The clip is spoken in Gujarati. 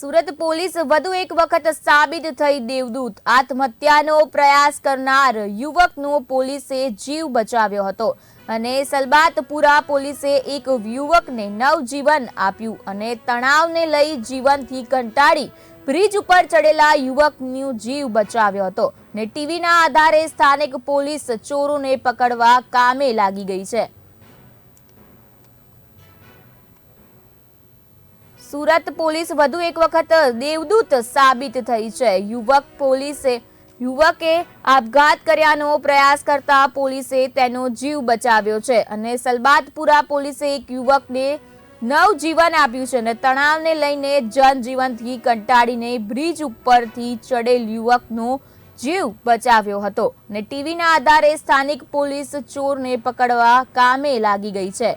સુરત પોલીસ વધુ એક વખત સાબિત થઈ દેવદૂત. આત્મહત્યાનો પ્રયાસ કરનાર યુવકનો પોલીસે જીવ બચાવ્યો હતો અને સલબાતપુરા પોલીસે એક યુવકને નવજીવન આપ્યું અને તણાવને લઈ જીવનથી કંટાળી બ્રિજ ઉપર ચડેલા યુવકનું જીવ બચાવ્યો હતો ને ટીવીના આધારે સ્થાનિક પોલીસ ચોરોને પકડવા કામે લાગી ગઈ છે. સુરત પોલીસ વધુ એક વખત દેવદૂત સાબિત થઈ છે. યુવક પોલીસે, યુવકે આપઘાત કર્યાનો પ્રયાસ કરતા પોલીસે તેનો જીવ બચાવ્યો છે અને સલબાતપુરા પોલીસે એક યુવકને નવજીવન આપ્યું છે અને તણાવને લઈને જનજીવનથી કંટાળીને બ્રિજ ઉપરથી ચડેલ યુવકનો જીવ બચાવ્યો હતો ને ટીવીના આધારે સ્થાનિક પોલીસ ચોરને પકડવા કામે લાગી ગઈ છે.